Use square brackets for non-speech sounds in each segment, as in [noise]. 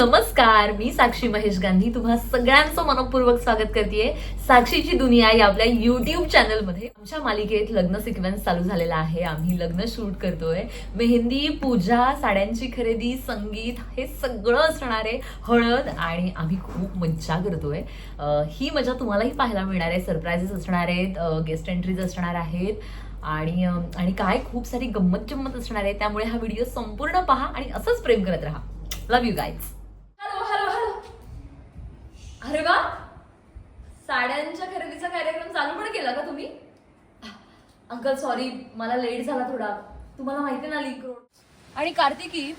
नमस्कार मी साक्षी महेश गांधी. तुम्हा सगळ्यांचं मनपूर्वक स्वागत करते साक्षीची दुनिया या आपल्या युट्यूब चॅनलमध्ये आमच्या मालिकेत लग्न सिक्वेन्स चालू झालेला आहे. आम्ही लग्न शूट करतोय. मेहंदी पूजा साड्यांची खरेदी संगीत हे सगळं असणार आहे. हळद आणि आम्ही खूप मज्जा करतोय. ही मजा तुम्हालाही पाहायला मिळणार आहे. सरप्राइजेस असणार आहेत. गेस्ट एंट्रीज असणार आहेत. आणि आणि काय खूप सारी गंमत जम्मत असणार आहे. त्यामुळे हा व्हिडिओ संपूर्ण पहा आणि असंच प्रेम करत राहा. लव्ह यू गाईज अरे वा! साड्यांच्या खरेदीचा कार्यक्रम चालू पण केला का तुम्ही? अंकल सॉरी मला लेट झाला थोडा. तुम्हाला माहिती ना लिंक रोड आणि कार्तिकी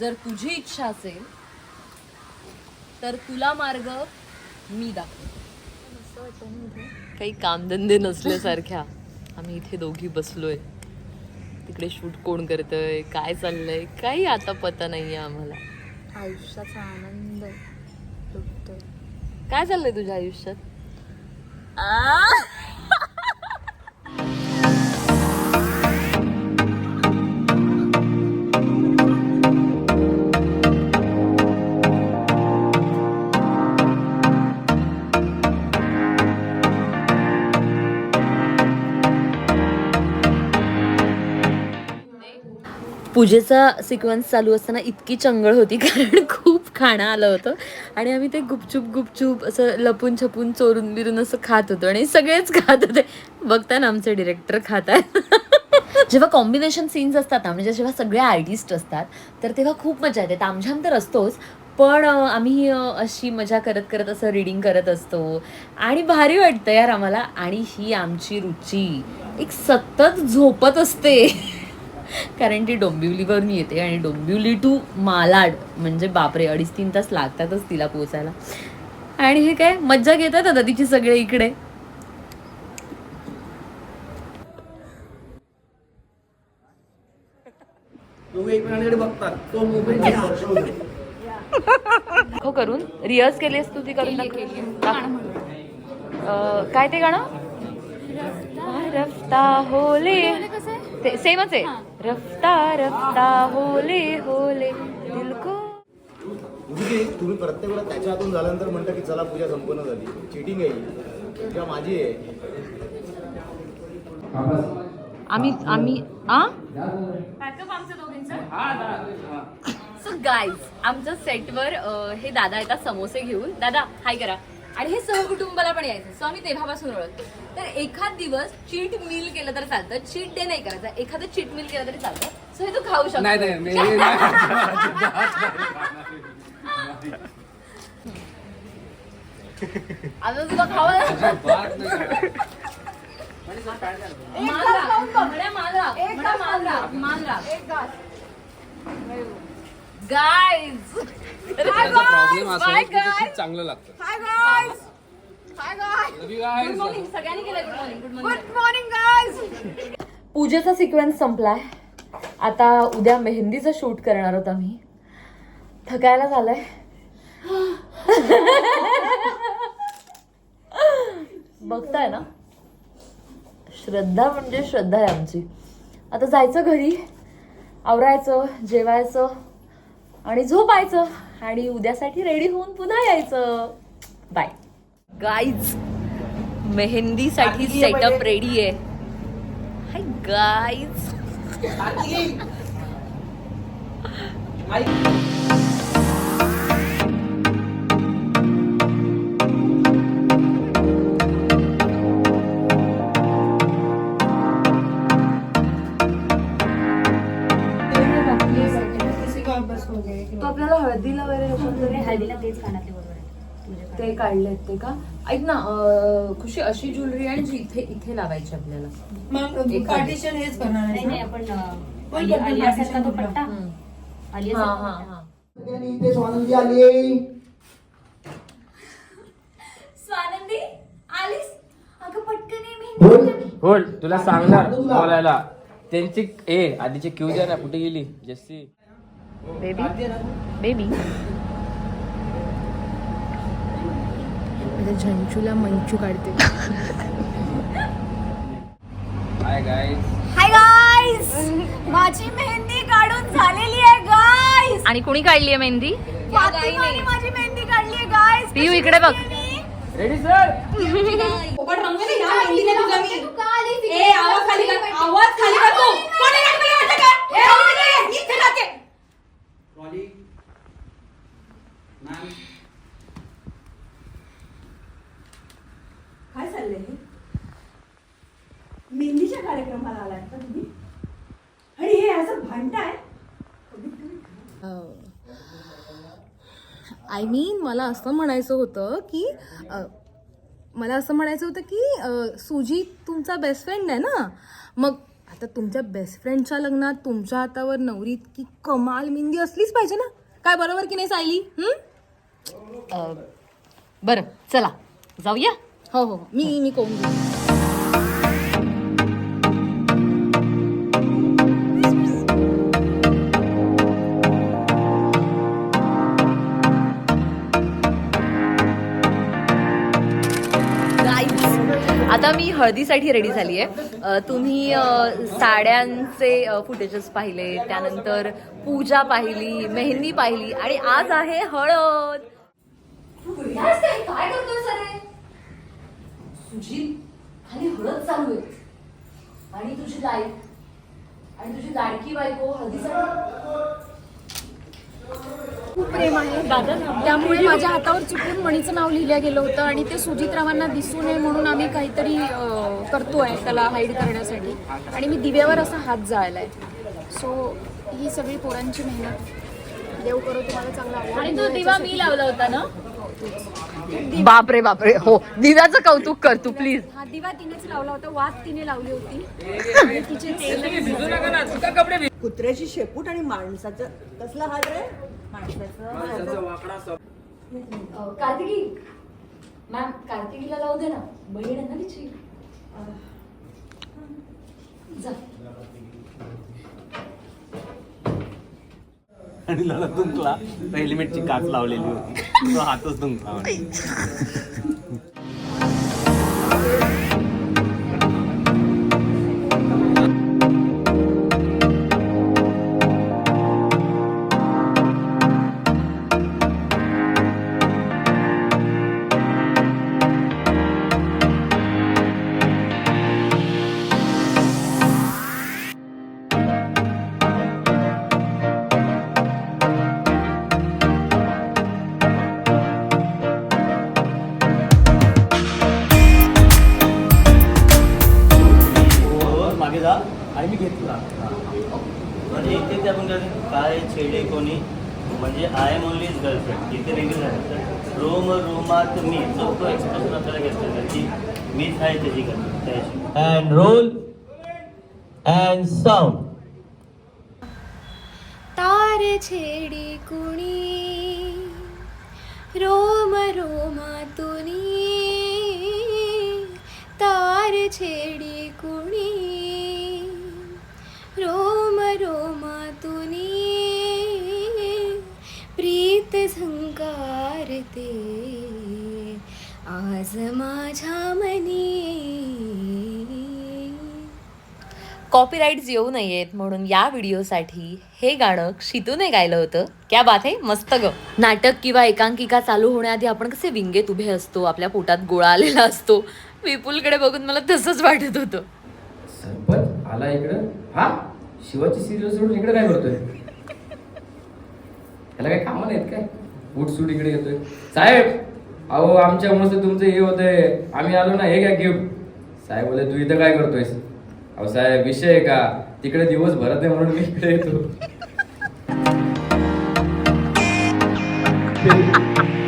जर तुझी इच्छा असेल तर तुला मार्ग मी दाखव काही कामधंदे नसल्यासारख्या. आम्ही इथे दोघी बसलोय. तिकडे शूट कोण करतंय काय चाललंय काही आता पता नाहीये आम्हाला. आयुष्याचा आनंद. काय चाललंय तुझ्या आयुष्यात? पूजेचा सिक्वेन्स चालू असताना इतकी चंगळ होती [laughs] कारण खूप खाणं आलं होतं. आणि आम्ही ते गुपचूप गुपचूप असं लपून छपून चोरून बिरून असं खात होतो. आणि सगळेच खात होते. बघता ना आमचे डिरेक्टर खात आहेत जेव्हा कॉम्बिनेशन सीन्स असतात ना म्हणजे जेव्हा सगळे आर्टिस्ट असतात तर तेव्हा खूप मजा येते. तामझाम तर असतोच पण आम्ही अशी मजा करत करत असं रिडिंग करत असतो. आणि भारी वाटतं यार आम्हाला. आणि ही आमची रुची. एक सतत झोपत असते. [laughs] कारण ती डोंबिवलीवरून येते आणि डोंबिवली टू मालाड म्हणजे बापरे अडीच तीन तास लागतातच तिला पोचायला आणि हे काय मज्जा घेतात आता तिची सगळे इकडे. हो करून. रिहर्स केलीस तू ती करून काय ते गाणं? रफ्ता. होले. ते सेमच आहे. रफ्ता रफ्ता होले होले. दिल को तुम्ही प्रत्येक वेळा त्याच्या हातून झाल्यानंतर म्हणता की चला पूजा संपन्न झाली. चिटिंग आहे. पूजा माझी आहे. आम्ही आम्ही आ? बॅकअप आमचं दोघींचं? सो गाईज आमच्या सेटवर हे दादा येतात समोसे घेऊन. दादा हाय करा. आणि हे सहकुटुंबाला पण यायचं. सो आम्ही तेव्हापासून ओळखतो. तर एखाद दिवस चीट मील केलं तर चालतं. चीट डे नाही करायचं. एखादं चीट मील केलं तरी चालतं. सो हे तू खाऊ शकतो नाही नाही मी नाही. आता तुला खावा बात नाही. मान राख. म्हणा मान राख. म्हणा मान राख. मान राख. गाईज त्याचा प्रॉब्लेम असा आहे की ते खूप चांगलं लागतं. Guys. मॉर्निंग गाईज पूजेचा सिक्वेन्स संपलाय. आता उद्या मेहंदीचं शूट करणार आहोत आम्ही. थकायला झालंय. बघताय ना? श्रद्धा म्हणजे श्रद्धा आहे आमची. आता जायचं घरी. आवरायचं जेवायचं आणि झोपायचं. आणि उद्यासाठी रेडी होऊन पुन्हा यायचं. बाय गाईज मेहंदीसाठी सेटअप रेडी आहे. हाय गाईज तो आपल्याला हळदीला वगैरे हळदीला तेच कानातले आहे ते काढलेत ते का? ऐक ना अं, खुशी अशी ज्वेलरी आणि जी इथे इथे लावायची आपल्याला. मग एखादी. पार्टिशन हेच करणार आहे नाही ना? नाही आपण अं, पण आली- पण आलियासारखा तो partition? पट्टा हम्म. हा आलियासारखा हा पट्टा. हा. सगळ्यांनी इथे स्वानंदी आली स्वानंदी आलीस? अगं पटकन ये मेहंदी होल्ड तुला सांगणार बोलायला. त्यांची ए आधीची क्यू द्या ना कुठे गेली? जस्सी. बेबी बेबी आता झंचूला मंचू काढते. हाय गाईज माझी मेहंदी काढून झालेली आहे गाईस आणि कुणी काढली आहे मेहंदी माझी मेहंदी काढली आहे गाईस पिऊ इकडे बघ. रेडी सर काय चाललंय हे मेहंदीच्या कार्यक्रमाला आलाय का तुम्ही आणि हे असं भांडताय आय मीन मला असं म्हणायचं होतं की मला असं म्हणायचं होतं की सुजी तुमचा बेस्ट फ्रेंड आहे ना? मग आता तुमच्या बेस्ट फ्रेंडच्या लग्नात तुमच्या हातावर नवरी की कमाल मेहंदी असलीच पाहिजे ना? काय बरोबर की नाही सायली? हं? बरं चला. जाऊया? हो हो. मी मी कोण? आता मी हळदीसाठी रेडी झाली आहे. तुम्ही साड्यांचे फुटेजेस पाहिले त्यानंतर पूजा पाहिली मेहंदी पाहिली आणि आज आहे हळद. काय खाली हळद चालू आहे. आणि तुझी लाईफ आणि तुझी लाडकी बायको हळदीसाठी खूप प्रेम आहे. त्यामुळे माझ्या हातावर चुकून मणीचं नाव लिहिलं गेलं होतं आणि ते सुजितरावांना दिसू नये म्हणून आम्ही काहीतरी करतोय त्याला हाईड करण्यासाठी. आणि मी दिव्यावर असा हात जाळलाय. सो ही सगळी पोरांची मेहनत. देव करो तुम्हाला चांगला आणि तो दिवा मी लावला होता ना? बापरे बापरे. हो दिव्याचं कौतुक कर तू प्लीज हा दिवा तिनेच लावला होता वात तिने लावली होती. [laughs] आणि तिचे तेल कुत्र्याची शेपूट आणि माणसाचं कसला हात रे? माणसाचं कार्तिकी. मॅम कार्तिकीला लावू दे ना. बहीण आहे ना तिची. जा. आणि लढा तुंकला तर हेल्मेटची काच लावलेली होती. तो हातच तुंकला म्हणजे इथे त्या म्हणजे काय छेडे कोणी? म्हणजे I am only is girlfriend इथे झालं तर रोम रोमात मी. जो तो एक्सप्रेशन आपल्याला घेतलं आहे की मीच आहे त्याची त्याची. अँड रोल अँड साऊंड तार छेडी कुणी? रोम रोमा तुनी तार छेडी कॉपीराईट्स येऊ नयेत म्हणून या व्हिडिओसाठी हे गाणं शितूने गायलं होतं. क्या बात आहे मस्त ग. नाटक किंवा एकांकिका चालू होण्याआधी आपण कसे विंगेत उभे असतो आपल्या पोटात गोळा आलेला असतो विपुलकडे बघून मला तसंच वाटत होतं. सरपंच आला इकडं. हा? शिवाची सिरियल सोडून इकडे काय करतोय? त्याला काय कामं नाहीत काय? बूट सूट इकडे येतोय साहेब अहो आमच्या मस्त तुमचं हे होतंय. आम्ही आलो ना हे काय गिफ्ट. साहेब बोले तू इथं काय करतोयस? अहो साहेब विषय आहे का? तिकडे दिवस भरत नाही म्हणून मी इकडे येतो. [laughs]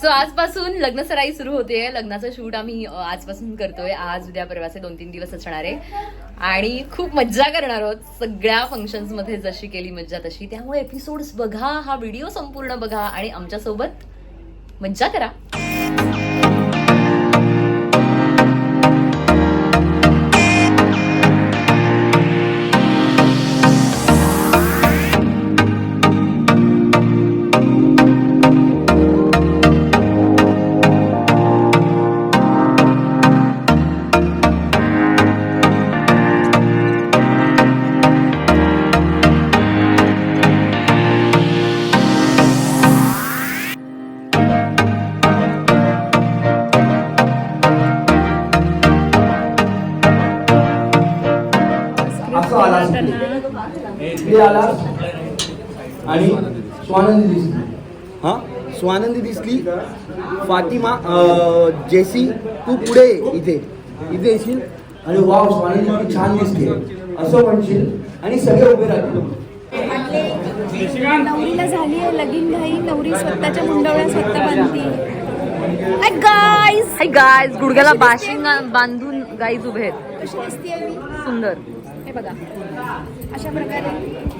सो आजपासून लग्न सराई सुरू होते. लग्नाचं शूट आम्ही आजपासून करतोय. आज उद्या परवाचे दोन तीन दिवस असणार आहे. आणि खूप मज्जा करणार आहोत. सगळ्या फंक्शन्समध्ये जशी केली मज्जा तशी. त्यामुळे एपिसोड्स बघा हा व्हिडिओ संपूर्ण बघा आणि आमच्यासोबत मज्जा करा. स्वानंदी दिसली. फातिमा जेसी तू पुढे इथे. इथे येशील. आणि वाव स्वानंदी छान दिसते. असं म्हणशील. आणि सगळे उभे राहतील. नवरीला झाली आहे लगीन घाई. नवरी स्वतःच्या मुंडवळ्या स्वतः बांधती. गाईज हाय गायज गुडघ्याला बाशिंग बांधून गाईज उभे आहेत. कशी दिसतीये मी? सुंदर. हे बघा. अशा प्रकारे.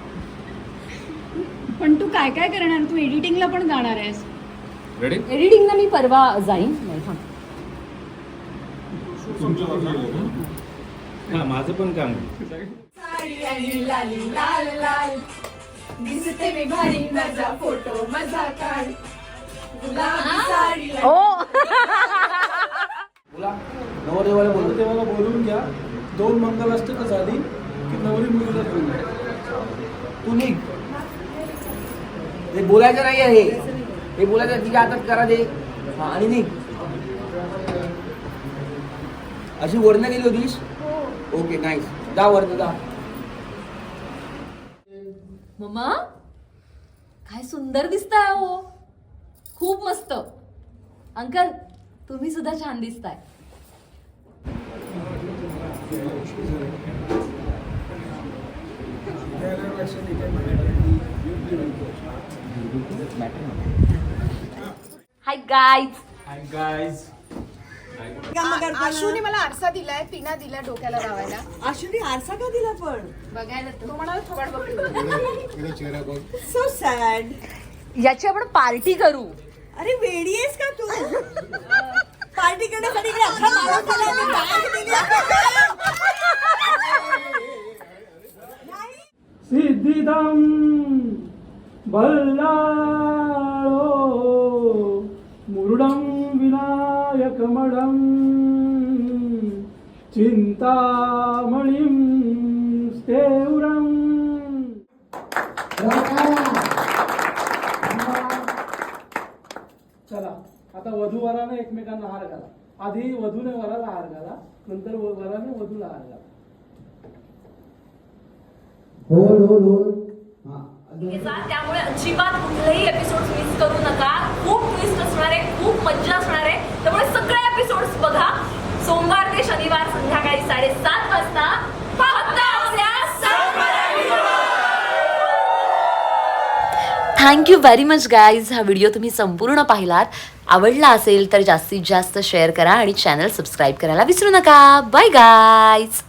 पण तू काय काय करणार? तू एडिटिंगला पण जाणार आहेस. रेडी एडिटिंगला मी परवा जाईन. नाही थांब. हा माझं पण काम ओ. नवरदेवाला बोलतो देवाला बोलून घ्या. दोन मंगलाष्टकं झाली की नवरी मुलीला घेऊन जा. तू निघ. हे बोलायचं नाही आहे हे बोलायचं तिच्या हातात करा दे हा आणि निघ. अशी वर्ण गेली होतीस? ओके नाईस जा वर्ण जा. मम्मा काय सुंदर दिसताय हो खूप मस्त. अंकल तुम्ही सुद्धा छान दिसताय. हाय गाईज आशूने मला आरसा दिलाय पिना दिला डोक्याला लावायला. आशुनी आरसा का दिला पण? बघायला तो म्हणाला थोबाड सो सॅड याची आपण पार्टी करू. अरे वेडी आहेस का तू? पार्टी करण्यासाठी इकडे अख्खा माणूस दिली? सिद्धिदम. बल्लाळो मुरुडं विनायकमडं चिन्तामणिं स्थेवरम् चला आता वधू वराने एकमेकांना हार घाला. आधी वधूने वराला हार घाला नंतर वराने वधूला हार घाला. होल होल होल. त्यामुळे अजिबात कुठलेही एपिसोड मिस करू नका. खूप ट्विस्ट असणार आहे खूप मज्जा असणार आहे. त्यामुळे सगळे एपिसोड्स बघा. सोमवार ते शनिवार संध्याकाळी साडेसात वाजता. Thank you very much guys हा व्हिडिओ तुम्ही संपूर्ण पाहिलात. आवडला असेल तर जास्तीत जास्त शेअर करा आणि चॅनल सबस्क्राईब करायला विसरू नका. Bye guys